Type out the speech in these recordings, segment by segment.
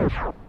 you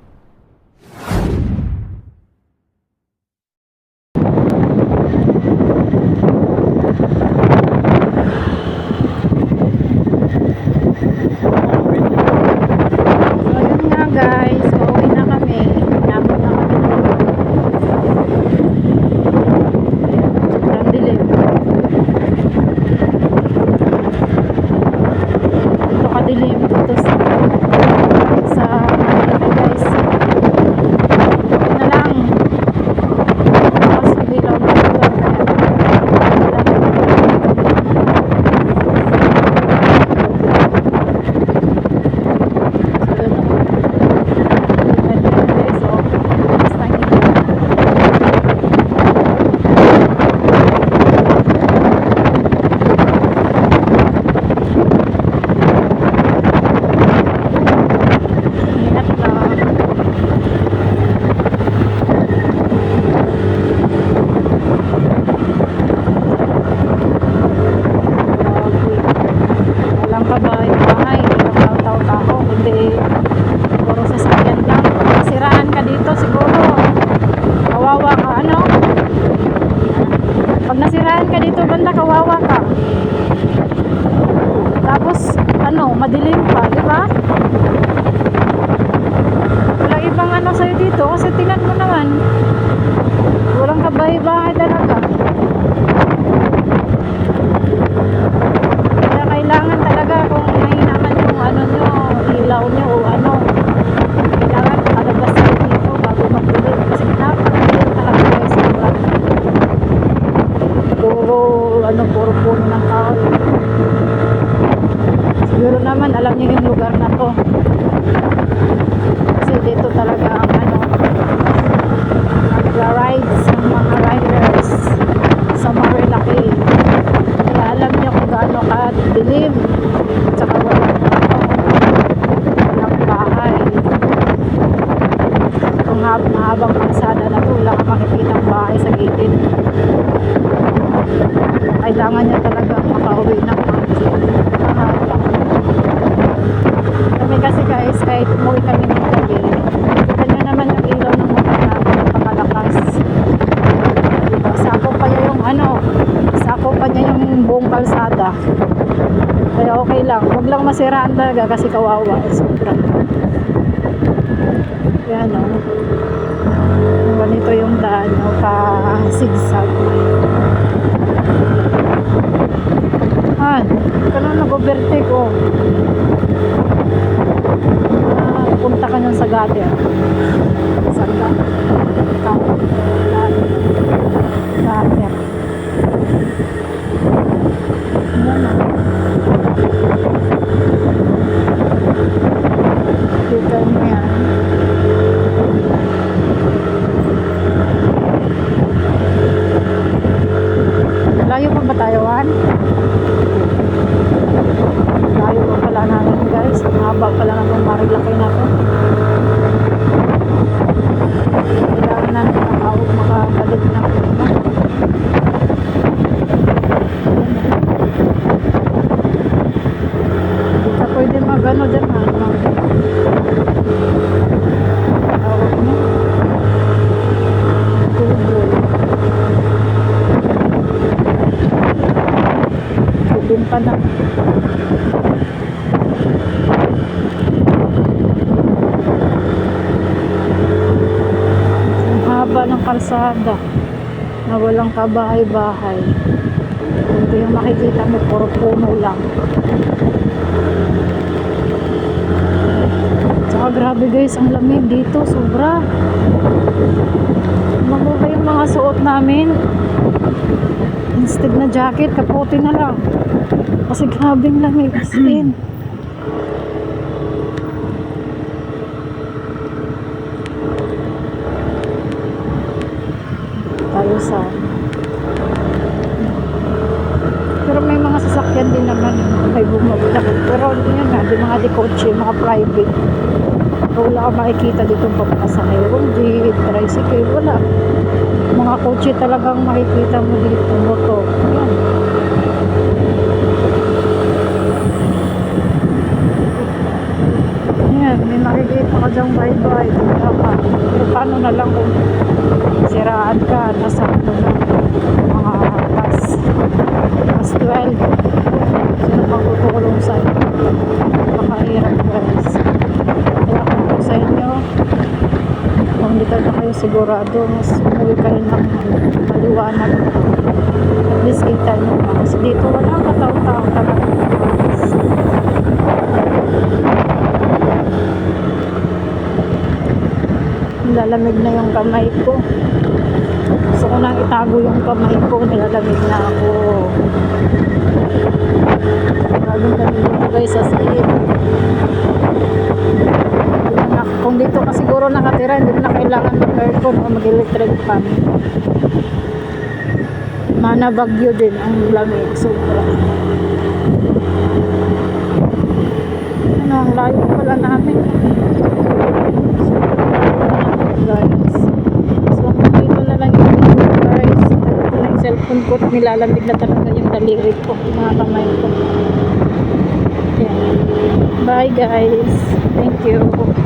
Pag nasiraan ka dito, banda kawawa ka. Tapos, ano, madilim pa, di ba? Walang ibang ano sa'yo dito, kasi tingnan mo naman. Walang kabahay-bahay talaga. Kaya kailangan talaga kung mahina man yung ano nyo, ilaw nyo o ano, kailangan palabas kayo dito bago magdilim. Kasi napakadilim talaga guys. Sobrang puro, ano, puro puno ng tao. Siguro naman alam niyo yung lugar na to. Kasi dito talaga ang ano, nagra-rides ang mga riders sa Marilaki. Kaya alam niyo kung gaano ka dilim. Tsaka ano, walang bahay. Kung hab mahabang kalsada na to, wala ka makikita ang bahay sa gilid. Kailangan niya talaga makauwi ng mahaba. Kami kasi guys, kahit umuwi kami ng gabi, kita nyo naman yung ilaw ng motor namin, napakalakas. Diba? Sako pa niya yung ano, sako pa niya yung buong kalsada. Kaya okay lang. Huwag lang masiraan talaga kasi kawawa. Eh, sobra. Yan o. Ganito yung daan o pa-sigsag. Han, kano nag-overtake o. Ah, punta ka nyan sa gutter. Sa gutter. Gutter. Yan o. Kita mo yan. Pa ba tayo, Juan? Layo pa pala namin, guys. Ang haba pala ng marilaki na to. Kailangan natin makawag makabalik ng ano. Hindi ka pwede mag-ano dyan, ha? Mag- Tawag mo. Tuboy. Tubin pa na. Ang haba ng kalsada na walang kabahay-bahay. Ito yung makikita mo, puro puno lang. Tsaka grabe guys, ang lamig dito, sobra. Mabuha yung mga suot namin. Instead na jacket, kaputi na lang. Kasi grabe ang lamig, as in. Tayo sa pero may mga sasakyan din naman may bumabulak. Pero yun nga, di mga di kotse, mga private. So, wala ka makikita dito papasakay. Jeep, tricycle, wala. Mga kotse talagang makikita mo dito, motor. Yan. Yan. May nakikita ka dyan bye-bye. Pero paano na lang kung siraan ka, nasa ano na, mga pas, pas 12. Sino magkukulong sa'yo? Napakahirap guys. Kaya kung po sa inyo, kung hindi talaga kayo sigurado, mas umuwi kayo ng maliwanag. At least kita nyo. Kasi dito wala katao-tao talaga. guys. Nilalamig na yung kamay ko. Gusto ko nang itago yung kamay ko. Nilalamig na ako. Laging kami dito guys sa. Hindi na Kung dito ka siguro nakatira, hindi na kailangan mag-aircon o mag-electric fan. Mana bagyo din ang lamig. Sobra. Ano, ang layo pala namin. Guys. So, dito na lang yung video, guys. Tagal ko na at Nilalamig na talaga yung daliri ko. Mga kamay ko. Yan. Bye guys. Thank you.